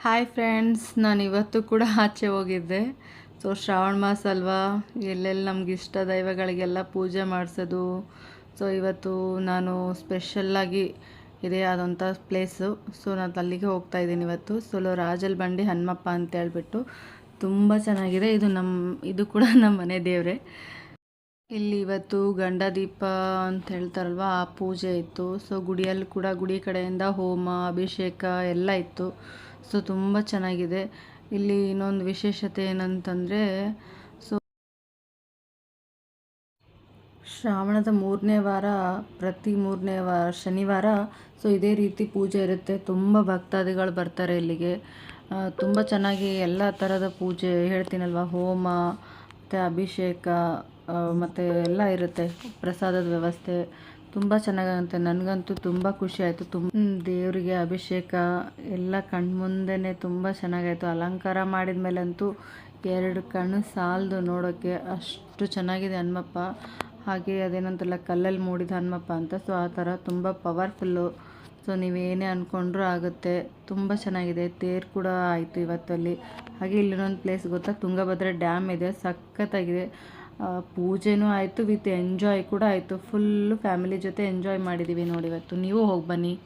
Hi friends ನಾನು ಇವತ್ತು ಕೂಡ ಆಚೆ ಹೋಗಿದ್ದೆ. ಸೊ ಶ್ರಾವಣ ಮಾಸ ಅಲ್ವಾ? ಎಲ್ಲೆಲ್ಲಿ ನಮ್ಗೆ ಇಷ್ಟ ದೈವಗಳಿಗೆಲ್ಲ ಪೂಜೆ ಮಾಡಿಸೋದು? ಸೊ ಇವತ್ತು ನಾನು ಸ್ಪೆಷಲ್ಲಾಗಿ ಇದೆ ಆದಂಥ ಪ್ಲೇಸು ಸೊ ನಾನು ಅಲ್ಲಿಗೆ ಹೋಗ್ತಾ ಇದ್ದೀನಿ ಇವತ್ತು. ಸೋಲೋ ರಾಜಲ್ ಬಂಡಿ ಹನುಮಪ್ಪ ಅಂತ ಹೇಳ್ಬಿಟ್ಟು ತುಂಬ ಚೆನ್ನಾಗಿದೆ. ಇದು ನಮ್ಮ ಇದು ಕೂಡ ನಮ್ಮ ಮನೆ ದೇವರೇ. ಇಲ್ಲಿ ಇವತ್ತು ಗಂಡ ದೀಪ ಅಂತ ಹೇಳ್ತಾರಲ್ವ, ಆ ಪೂಜೆ ಇತ್ತು. ಸೊ ಗುಡಿಯಲ್ಲಿ ಕೂಡ ಗುಡಿ ಕಡೆಯಿಂದ ಹೋಮ, ಅಭಿಷೇಕ ಎಲ್ಲ ಇತ್ತು. ಸೊ ತುಂಬ ಚೆನ್ನಾಗಿದೆ. ಇಲ್ಲಿ ಇನ್ನೊಂದು ವಿಶೇಷತೆ ಏನಂತಂದರೆ ಸೊ ಶ್ರಾವಣದ ಮೂರನೇ ವಾರ, ಪ್ರತಿ ಮೂರನೇ ವಾರ ಶನಿವಾರ ಸೊ ಇದೇ ರೀತಿ ಪೂಜೆ ಇರುತ್ತೆ. ತುಂಬ ಭಕ್ತಾದಿಗಳು ಬರ್ತಾರೆ ಇಲ್ಲಿಗೆ. ತುಂಬ ಚೆನ್ನಾಗಿ ಎಲ್ಲ ಥರದ ಪೂಜೆ ಹೇಳ್ತೀನಲ್ವ? ಹೋಮ, ಮತ್ತು ಅಭಿಷೇಕ ಮತ್ತು ಎಲ್ಲ ಇರುತ್ತೆ. ಪ್ರಸಾದದ ವ್ಯವಸ್ಥೆ. ತುಂಬ ಚೆನ್ನಾಗಂತೆ ನನಗಂತೂ ತುಂಬ ಖುಷಿ ಆಯಿತು. ತುಂಬ ದೇವರಿಗೆ ಅಭಿಷೇಕ ಎಲ್ಲ ಕಣ್ಮುಂದೇ ತುಂಬ ಚೆನ್ನಾಗಾಯಿತು. ಅಲಂಕಾರ ಮಾಡಿದ ಮೇಲಂತೂ ಎರಡು ಕಣ್ಣು ಸಾಲದು ನೋಡೋಕ್ಕೆ ಅಷ್ಟು ಚೆನ್ನಾಗಿದೆ ಹನುಮಪ್ಪ. ಹಾಗೆ ಅದೇನಂತಲ್ಲ ಕಲ್ಲಲ್ಲಿ ಮೂಡಿದ ಹನುಮಪ್ಪ ಅಂತ. ಸೊ ಆ ಥರ ತುಂಬ ಪವರ್ಫುಲ್ಲು. ಸೊ ನೀವೇನೇ ಅಂದ್ಕೊಂಡ್ರೂ ಆಗುತ್ತೆ. ತುಂಬ ಚೆನ್ನಾಗಿದೆ. ತೇರು ಕೂಡ ಆಯಿತು ಇವತ್ತಲ್ಲಿ. ಹಾಗೆ ಇಲ್ಲಿನೊಂದು ಪ್ಲೇಸ್ ಗೊತ್ತಾ? ತುಂಗಭದ್ರಾ ಡ್ಯಾಮ್ ಇದೆ. ಸಖತ್ತಾಗಿದೆ. ಪೂಜೆನೂ ಆಯಿತು, ವಿತ್ ಎಂಜಾಯ್ ಕೂಡ ಆಯಿತು. ಫುಲ್ಲು ಫ್ಯಾಮಿಲಿ ಜೊತೆ ಎಂಜಾಯ್ ಮಾಡಿದ್ದೀವಿ ನೋಡಿ ಇವತ್ತು. ನೀವು ಹೋಗಿ ಬನ್ನಿ.